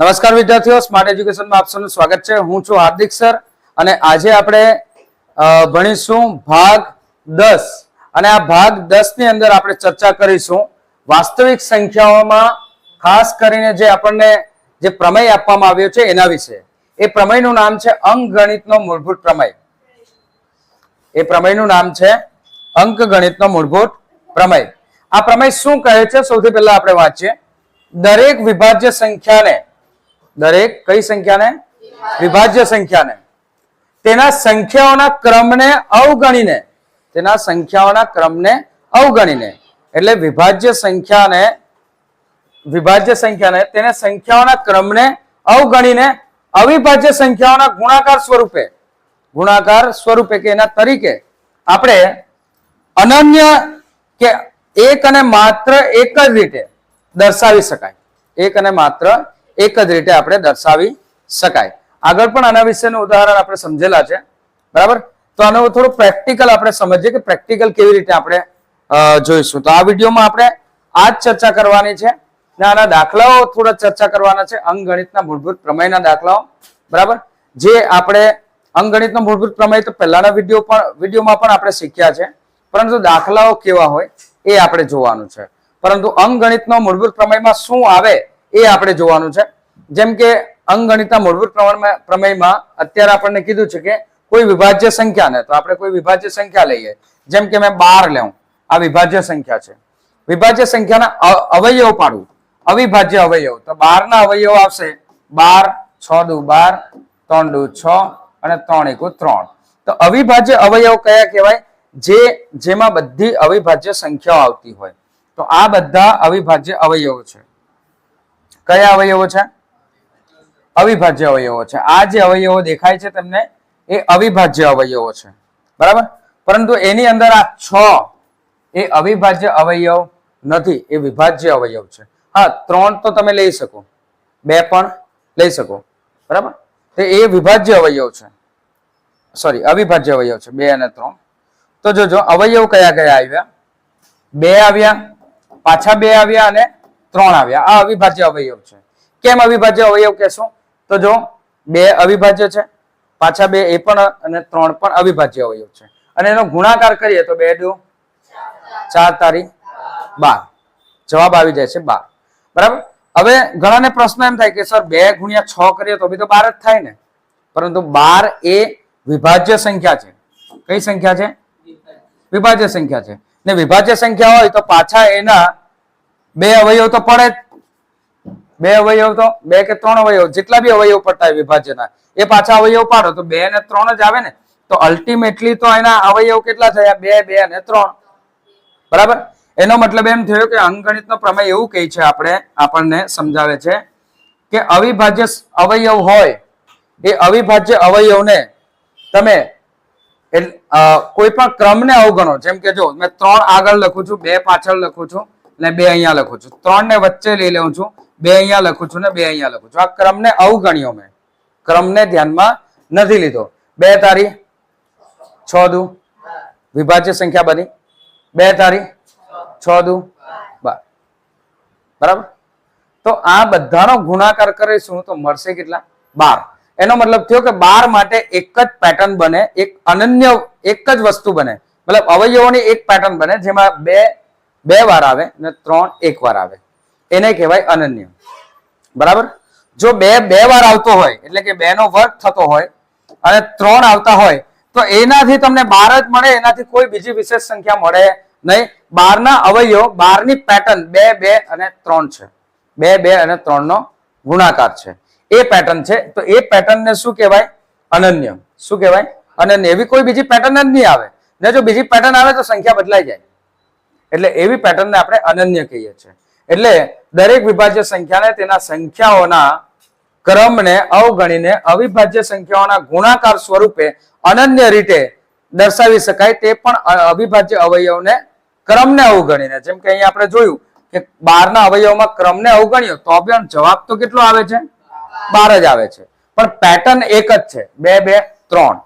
નમસ્કાર વિદ્યાર્થીઓ સ્માર્ટ એજ્યુકેશનમાં આપ સૌનું સ્વાગત છે. હું છું હાર્દિક સર અને આજે આપણે ભણીશું ભાગ દસ. અને આ ભાગ દસની અંદર આપણે ચર્ચા કરીશું વાસ્તવિક સંખ્યાઓમાં, ખાસ કરીને જે આપણને જે પ્રમેય આપવામાં આવ્યો છે એના વિશે. એ પ્રમેયનું નામ છે અંકગણિતનો મૂળભૂત પ્રમેય. એ પ્રમેયનું નામ છે અંકગણિતનો મૂળભૂત પ્રમેય. આ પ્રમેય શું કહે છે? સૌથી પહેલા આપણે વાંચીએ. દરેક વિભાજ્ય સંખ્યાને દરેક કઈ સંખ્યાને? વિભાજ્ય સંખ્યાને. તેના સંખ્યાઓના ક્રમને અવગણીને, તેના સંખ્યાઓના ક્રમને અવગણીને, એટલે વિભાજ્ય સંખ્યાને વિભાજ્ય સંખ્યાને તેને સંખ્યાઓના ક્રમને અવગણીને અવિભાજ્ય સંખ્યાઓના ગુણાકાર સ્વરૂપે ગુણાકાર સ્વરૂપે કે એના તરીકે આપણે અનન્ય કે એક અને માત્ર એક જ રીતે દર્શાવી શકાય. એક અને માત્ર એક જ રીતે આપણે દર્શાવી શકાય. આગળ પણ આના વિશેનું ઉદાહરણ આપણે સમજેલા છે. બરાબર? તો આનો થોડું પ્રેક્ટિકલ આપણે સમજીએ કે પ્રેક્ટિકલ કેવી રીતે આપણે જોઈશું. તો આ વિડીયોમાં આપણે આ જ ચર્ચા કરવાની છે ને આના દાખલાઓ થોડા ચર્ચા કરવાના છે. અંગગણિતના મૂળભૂત પ્રમેયના દાખલાઓ. બરાબર? જે આપણે અંગણિતનો મૂળભૂત પ્રમેય તો પહેલાના વીડિયો પણ, વિડીયોમાં પણ આપણે શીખ્યા છે. પરંતુ દાખલાઓ કેવા હોય એ આપણે જોવાનું છે. પરંતુ અંગગણિતનો મૂળભૂત પ્રમેયમાં શું આવે એ આપણે જોવાનું છે. જેમ કે અંકગણિતના મૂળભૂત પ્રમાણમાં પ્રમેયમાં અત્યારે આપણને કીધું છે કે કોઈ વિભાજ્ય સંખ્યા ને તો આપણે કોઈ વિભાજ્ય સંખ્યા લઈએ. જેમ કે મેં બાર લેવું આ વિભાજ્ય સંખ્યા છે. વિભાજ્ય સંખ્યાના અવયવ પાડવું. અવિભાજ્ય અવયવ. તો બાર ના અવયવ આવશે. બાર, છ દુ બાર, ત્રણ દુ છ અને ત્રણ એકુ ત્રણ. તો અવિભાજ્ય અવયવ કયા કહેવાય? જે, જેમાં બધી અવિભાજ્ય સંખ્યાઓ આવતી હોય. તો આ બધા અવિભાજ્ય અવયવો છે. કયા અવયવો છે? અવિભાજ્ય અવયવો છે. આ જે અવયવો દેખાય છે તમને, એ અવિભાજ્ય અવયવો છે. બરાબર? પરંતુ એની અંદર આ છ, એ અવિભાજ્ય અવયવ નથી, એ વિભાજ્ય અવયવ છે. હા, ત્રણ તો તમે લઈ શકો. બે પણ લઈ શકો. બરાબર? તો એ વિભાજ્ય અવયવ છે. સોરી અવિભાજ્ય અવયવ છે. બે અને ત્રણ. તો જોજો, અવયવ કયા કયા આવ્યા? બે આવ્યા, પાછા બે આવ્યા અને ત્રણ આવ્યા. આ અવિભાજ્ય અવયવ છે. કેમ અવિભાજ્ય અવયવ કહેશું? તો જો, બે અવિભાજ્ય છે, પાછા બે એ પણ અને ત્રણ પણ અવિભાજ્ય અવયવ છે. અને એનો ગુણાકાર કરીએ તો બે દુ, ચાર તારી બાર. જવાબ આવી જાય છે બાર. બરાબર? હવે ઘણાને પ્રશ્ન એમ થાય કે, સર, બે ગુણ્યા છ કરીએ તો બી તો બાર જ થાય ને? પરંતુ બાર એ વિભાજ્ય સંખ્યા છે. કઈ સંખ્યા છે? વિભાજ્ય સંખ્યા છે. ને વિભાજ્ય સંખ્યા હોય તો પાછા એના બે અવયવ તો પડે જ. બે અવયવ તો, બે કે ત્રણ અવયવ, જેટલા બી અવયવ પડતા હોય વિભાજ્યના એ પાછા અવયવ પાડો, તો બે ને ત્રણ જ આવે ને. તો અલ્ટિમેટલી તો એના અવયવ કેટલા થયા? બે બે અને ત્રણ. બરાબર? એનો મતલબ એમ થયો કે અંકગણિતનો પ્રમેય એવું કહે છે આપણે, આપણને સમજાવે છે કે અવિભાજ્ય અવયવ હોય, એ અવિભાજ્ય અવયવને તમે કોઈ પણ ક્રમને અવગણો. જેમ કે જો, મેં ત્રણ આગળ લખું છું, બે પાછળ લખું છું. ને બે અહીંયા લખું છું. ત્રણ ને વચ્ચે લઈ લઉં છું. બે અહીંયા લખું છું ને બે અહીંયા લખું છું. આ ક્રમને અવગણ્યો મેં. ક્રમને ધ્યાનમાં નથી લીધો. બે તારી. છ દુ. વિભાજ્ય સંખ્યા બની. બે તારી. છ દુ. બરાબર? તો આ બધાનો ગુણાકાર કરીશું તો મળશે કેટલા? બાર. એનો મતલબ થયો કે બાર માટે એક જ પેટર્ન બને, એક અનન્ય એક જ વસ્તુ બને. મતલબ અવયવોની એક પેટર્ન બને, જેમાં બે બે વાર આવે અને ત્રણ એક વાર આવે. એને કહેવાય અનન્ય. બરાબર? જો બે બે વાર આવતો હોય, એટલે કે બે નો વર્ગ થતો હોય અને ત્રણ આવતા હોય, તો એનાથી તમને બાર જ મળે, એનાથી કોઈ બીજી વિશેષ સંખ્યા મળે નહીં. બારના અવયવ, બારની પેટર્ન બે બે અને ત્રણ છે. બે બે અને ત્રણ નો ગુણાકાર છે. એ પેટર્ન છે, તો એ પેટર્ન ને શું કહેવાય? અનન્ય. શું કહેવાય? અનન્ય. એવી કોઈ બીજી પેટર્ન જ નહીં આવે. ને જો બીજી પેટર્ન આવે તો સંખ્યા બદલાઈ જાય. એટલે એવી પેટર્નને આપણે અનન્ય કહીએ છીએ. એટલે દરેક વિભાજ્ય સંખ્યાને તેના સંખ્યાઓના ક્રમને અવગણીને અવિભાજ્ય સંખ્યાઓના ગુણાકાર સ્વરૂપે અનન્ય રીતે દર્શાવી શકાય તે પણ અવિભાજ્ય અવયવને ક્રમને અવગણીને. જેમ કે અહીંયા આપણે જોયું કે બારના અવયવમાં ક્રમને અવગણ્યો, તો પણ જવાબ તો કેટલો આવે છે? બાર જ આવે છે. પણ પેટર્ન એક જ છે. બે બે, ત્રણ.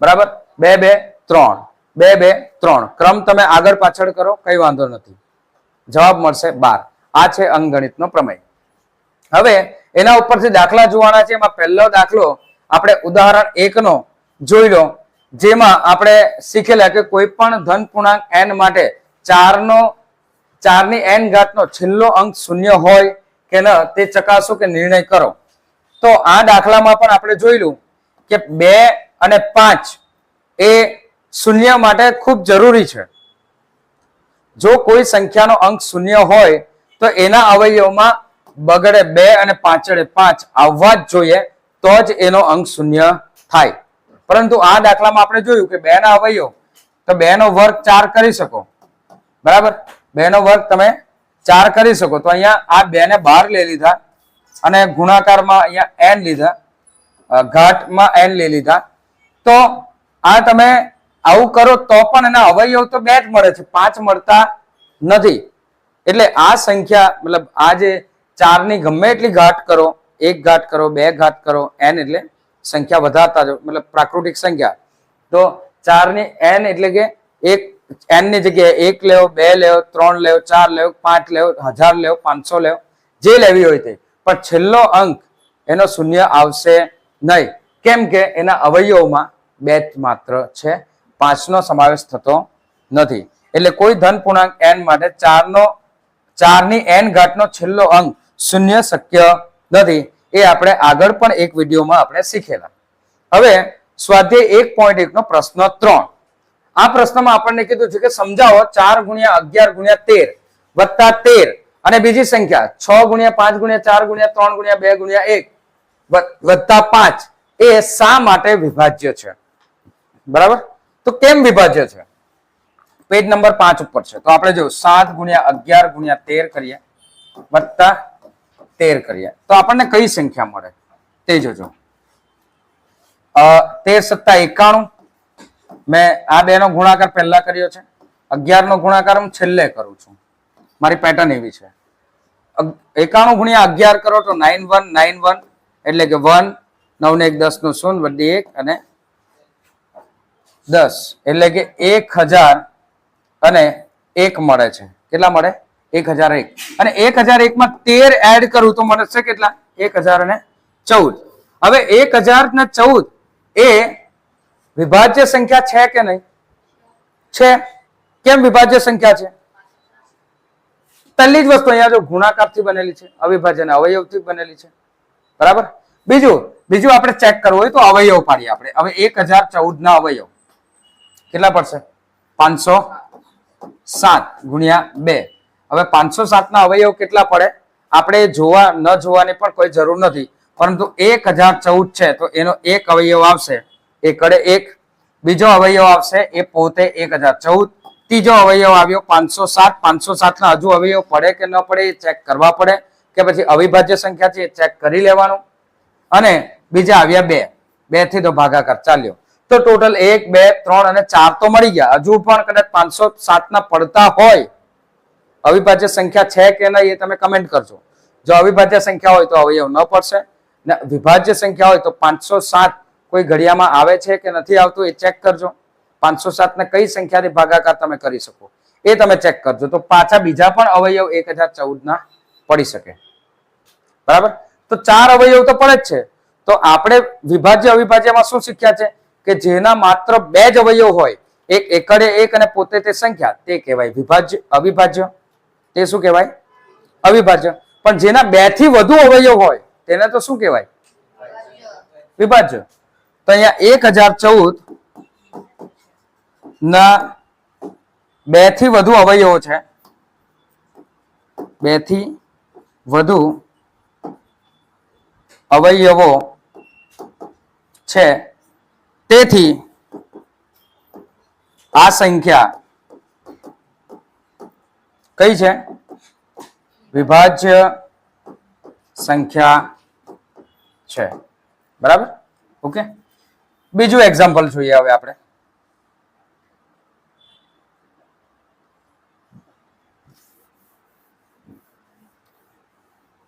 બરાબર? બે બે, ત્રણ. બે બે ત્રણ. ક્રમ તમે આગળ પાછળ કરો, કઈ વાંધો નથી. જવાબ મળશે બાર. આ છે અંકગણિતનો પ્રમેય. હવે એના ઉપરથી દાખલા જોવાના છે. એમાં પહેલો દાખલો આપણે ઉદાહરણ એકનો જોઈ લો, જેમાં આપણે શીખેલા કે કોઈ પણ ધન પૂર્ણાંક એન માટે ચારનો, ચારની એન ઘાતનો છેલ્લો અંક શૂન્ય હોય કે ન, તે ચકાસો કે નિર્ણય કરો. તો આ દાખલામાં પણ આપણે જોયેલું કે બે અને પાંચ એ શૂન્ય માટે ખૂબ જરૂરી છે. જો કોઈ સંખ્યાનો અંક શૂન્ય હોય, તો એના અવયવમાં બગડે બે અને પાંચડે પાંચ આવવા જ જોઈએ, તો જ એનો અંક શૂન્ય થાય. પરંતુ આ દાખલામાં આપણે જોયું કે બે ના અવયવ, તો બે નો વર્ગ ચાર કરી શકો. બરાબર? બે નો વર્ગ તમે ચાર કરી શકો. તો અહીંયા આ બે ને બાર લઈ લીધા અને ગુણાકારમાં અહીંયા એન લીધા. ઘાટમાં એન લઈ લીધા. તો આ તમે આવું કરો તો પણ એના અવયવ તો બે જ મળે છે. પાંચ મળતા નથી. એટલે આ સંખ્યા, મતલબ આ જે ચારની ગમે એટલી ઘાટ કરો, એક ઘાટ કરો, બે ઘાટ કરો એન એટલે સંખ્યા વધારતા જાઓ, મતલબ પ્રાકૃતિક સંખ્યા. તો ચારની એન એટલે કે એક એનની જગ્યાએ એક લેવો, બે લેવો, ત્રણ લેવો, ચાર લેવો, પાંચ લેવો, હજાર લેવો, પાંચસો લેવો, જે લેવી હોય તે. પણ છેલ્લો અંક એનો શૂન્ય આવશે નહીં. કેમ કે એના અવયવમાં બે માત્ર છે. પાંચનો સમાવેશ થતો નથી. એટલે કોઈ ધન પૂર્ણાંક એન માટે ચારનો, ચારની એન ઘાટનો છેલ્લો અંક શૂન્ય શક્ય નથી. એ આપણે આગળ પણ એક વિડીયોમાં આપણે શીખેલા. હવે સ્વાધ્યાય એક પોઈન્ટ એક નો પ્રશ્ન ત્રણ. આ પ્રશ્નમાં આપણને કીધું છે કે સમજાવો ચાર ગુણ્યા અગિયાર ગુણ્યા તેર વત્તા તેર અને બીજી સંખ્યા છ ગુણ્યા પાંચ ગુણ્યા ચાર ગુણ્યા ત્રણ ગુણ્યા બે ગુણ્યા એક વત્તા પાંચ. એ શા માટે વિભાજ્ય છે? બરાબર? તો કેમ વિભાજ્ય છે? પેજ નંબર પાંચ ઉપર છે. તો આપણે જો સાત ગુણ્યા અગિયાર ગુણ્યા તેર કરીએ, વત્તા તેર કરીએ, તો આપણને કઈ સંખ્યા મળે? તે જોજો. તેર સત્તા એકાણું. મેં આ બે નો ગુણાકાર પહેલા કર્યો છે. અગિયાર નો ગુણાકાર હું છેલ્લે કરું છું. મારી પેટર્ન એવી છે. એકાણું ગુણ્યા અગિયાર કરો તો નાઇન વન નાઇન વન એટલે કે વન નવ ને એક દસનું શૂન્ય, વડી એક અને દસ. એટલે કે એક હજાર અને એક મળે છે. કેટલા મળે? એક હજાર એક. અને એક હજાર એક માં તેર એડ કરું તો મળશે કેટલા? એક હજાર અને ચૌદ. હવે એક હજાર ને ચૌદ એ વિભાજ્ય સંખ્યા છે કે નહીં? છે. કેમ વિભાજ્ય સંખ્યા છે? પહેલી જ વસ્તુ અહીંયા જો ગુણાકારથી બનેલી છે, અવિભાજ્ય અવયવથી બનેલી છે. બરાબર? બીજું બીજું આપણે ચેક કરવું હોય તો અવયવ પાડીએ આપણે. હવે એક હજાર ચૌદ ના અવયવ. કેટલા પડશે? પાંચસો સાત ગુણ્યા બે. હવે પાંચસો સાત ના અવયવ કેટલા પડે? આપણે જોવા ન જોવાની પણ કોઈ જરૂર નથી. પરંતુ એક હજાર ચૌદ છે, તો એનો એક અવયવ આવશે. એ કડે એક. બીજો અવયવ આવશે, એ પોતે એક હજાર ચૌદ. ત્રીજો અવયવ આવ્યો, પાંચસો સાત. પાંચસો સાત ના હજુ અવયવ પડે કે ન પડે એ ચેક કરવા પડે. કે પછી અવિભાજ્ય સંખ્યા છે એ ચેક કરી લેવાનું. અને બીજા આવ્યા બે. બેથી તો ભાગાકાર ચાલ્યો. તો ટોટલ એક, બે, ત્રણ અને ચાર તો મળી ગયા. હજુ પણ કદાચ પાંચસો સાત ના પડતા હોય, અવિભાજ્ય સંખ્યા છે કે નહીં એ તમે કમેન્ટ કરજો. જો અવિભાજ્ય સંખ્યા હોય તો અવયવ ન પડશે ને વિભાજ્ય સંખ્યા હોય તો પાંચસો સાત કોઈ ઘડિયામાં આવે છે કે નથી આવતું એ ચેક કરજો. પાંચસો સાત ને કઈ સંખ્યાથી ભાગાકાર તમે કરી શકો? એ તમે ચેક કરજો. તો પાછા બીજા પણ અવયવ એક હજાર ચૌદ ના પડી શકે. બરાબર? તો ચાર અવયવ તો પડે જ છે. તો આપણે વિભાજ્ય અવિભાજ્યમાં શું શીખ્યા છે? કે જેના માત્ર બે જ અવયવ હોય, એક એકડે એક અને પોતે તે સંખ્યા, તે કહેવાય વિભાજ્ય, અવિભાજ્ય. તે શું કહેવાય? અવિભાજ્ય. પણ જેના બેથી વધુ અવયવ હોય, તેને તો શું કહેવાય? વિભાજ્ય. તો અહીંયા એક હજાર ચૌદ ના બેથી વધુ અવયવો છે. બેથી વધુ અવયવો છે. તેથી આ સંખ્યા કઈ છે? વિભાજ્ય સંખ્યા છે. બરાબર? ઓકે. બીજું એક્ઝામ્પલ જોઈએ હવે આપણે.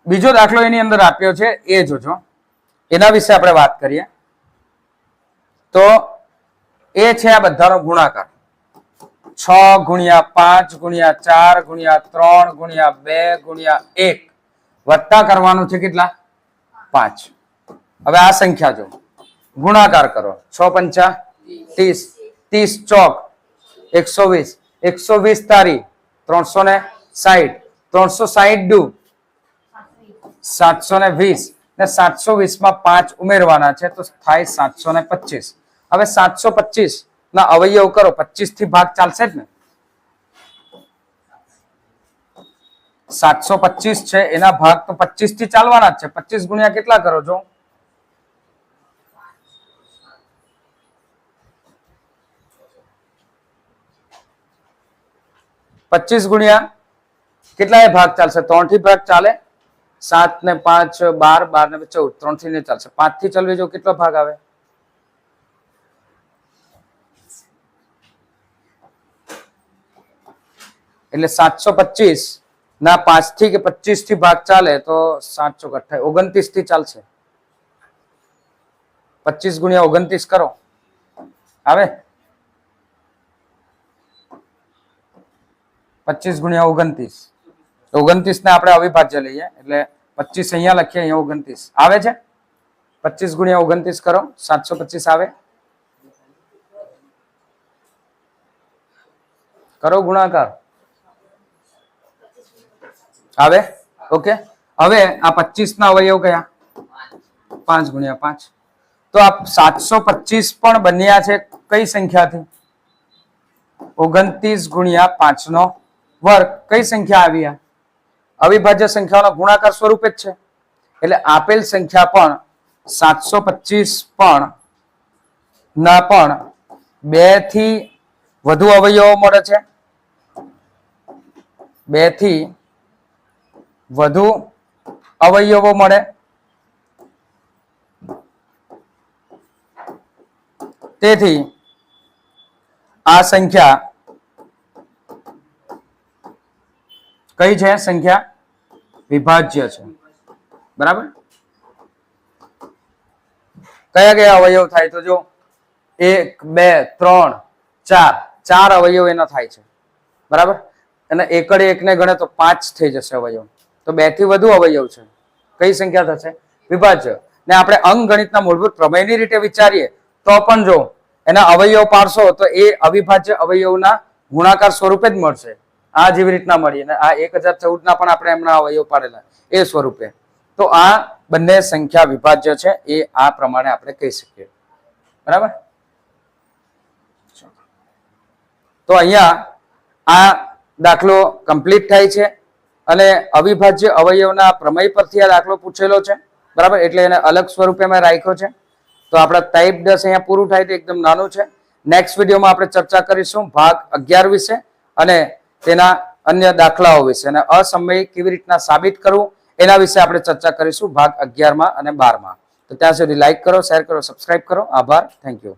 બીજો દાખલો એની અંદર આપ્યો છે. એ જોજો. એના વિશે આપણે વાત કરીએ. તો એ છે આ બધાનો ગુણાકાર. છ ગુણ્યા પાંચ ગુણ્યા ચાર ગુણ્યા ત્રણ ગુણ્યા બે ગુણ્યા એક. વત્તા કરવાનું છે કેટલા? પાંચ. હવે આ સંખ્યા જો ગુણાકાર કરો. છ પંચા ત્રીસ. ત્રીસ ચોક. એકસો વીસ. એકસો વીસ તારી. ત્રણસો ને સાહીઠ ત્રણસો સાહીઠ ડુ સાતસો ને વીસ. ને સાતસો વીસમાં પાંચ ઉમેરવાના છે, તો થાય સાતસો ને પચીસ. હવે સાતસો પચીસ ના અવયવ કરો પચીસથી ભાગ ચાલશે જ ને? સાતસો પચીસ છે, એના ભાગ તો પચીસથી ચાલવાના જ છે. પચીસ ગુણ્યા કેટલા કરો છો પચીસ ગુણ્યા કેટલા ભાગ ચાલશે? ત્રણથી ભાગ ચાલે? સાત ને પાંચ, બાર બાર ને ચૌદ ત્રણથી ને ચાલશે પાંચથી ચલવી જો કેટલો ભાગ આવે? એટલે સાતસો પચીસ ના પાંચથી કે પચીસથી ભાગ ચાલે તો સાતસો અઠાઈ ઓગણત્રીસથી ચાલશે. પચીસ ગુણ્યા ઓગણત્રીસ કરો. આવે? પચીસ ગુણ્યા ઓગણત્રીસ. ઓગણત્રીસ ને આપણે અવિભાજ્ય લઈએ, એટલે પચીસ અહીંયા લખીએ, અહીંયા ઓગણત્રીસ. આવે છે? પચીસ ગુણ્યા ઓગણત્રીસ કરો, સાતસો પચીસ આવે. કરો ગુણાકાર. આવે? ઓકે. હવે આ પચીસ ના અવયવ કયા? પાંચ ગુણ્યા પાંચ. તો આ સાતસો પચીસ પણ બન્યા છે કઈ સંખ્યાથી? ઓગણત્રીસ ગુણ્યા પાંચ નો વર્ગ. કઈ સંખ્યા આવી આ? અવિભાજ્ય સંખ્યાઓના ગુણાકાર સ્વરૂપે જ છે. એટલે આપેલ સંખ્યા પણ સાતસો પચીસ પણ ના પણ બેથી વધુ અવયવો મળે છે. બેથી વધુ અવયવો મળે. તેથી આ સંખ્યા કઈ છે સંખ્યા? વિભાજ્ય છે. બરાબર? કયા કયા અવયવ થાય તો જો? એક, બે, ત્રણ, ચાર. ચાર અવયવ એના થાય છે. બરાબર? અને એકડે એકને ગણે તો પાંચ થઈ જશે અવયવ. તો બેથી વધુ અવયવ છે. કઈ સંખ્યા થશે? વિભાજ્ય. ને આપણે અંકગણિતના મૂળભૂત પ્રમેયની રીતે વિચારીએ, તો પણ જો એના અવયવ પાડશો તો એ અવિભાજ્ય અવયવના ગુણાકાર સ્વરૂપે જ મળશે. આ જેવી રીતના મળી અને આ એક હજાર ચૌદના પણ આપણે એમના અવયવ પાડેલા. એ સ્વરૂપે. તો આ બંને સંખ્યા વિભાજ્ય છે, એ આ પ્રમાણે આપણે કહી શકીએ. બરાબર? તો અહીંયા આ દાખલો કમ્પ્લીટ થાય છે અને અવિભાજ્ય અવયવના પ્રમેય પરથી આ દાખલો પૂછેલો છે. બરાબર? એટલે એને અલગ સ્વરૂપે મેં રાખ્યો છે. તો આપણા ટાઈપ દસ અહીંયા પૂરું થાય તો એકદમ નાનું છે. નેક્સ્ટ વિડીયોમાં આપણે ચર્ચા કરીશું ભાગ અગિયાર વિશે અને તેના અન્ય દાખલાઓ વિશે અને અસમય કેવી રીતના સાબિત કરવું, એના વિશે આપણે ચર્ચા કરીશું ભાગ અગિયારમાં અને બારમાં. તો ત્યાં સુધી લાઇક કરો શેર કરો સબસ્ક્રાઇબ કરો. આભાર. Thank you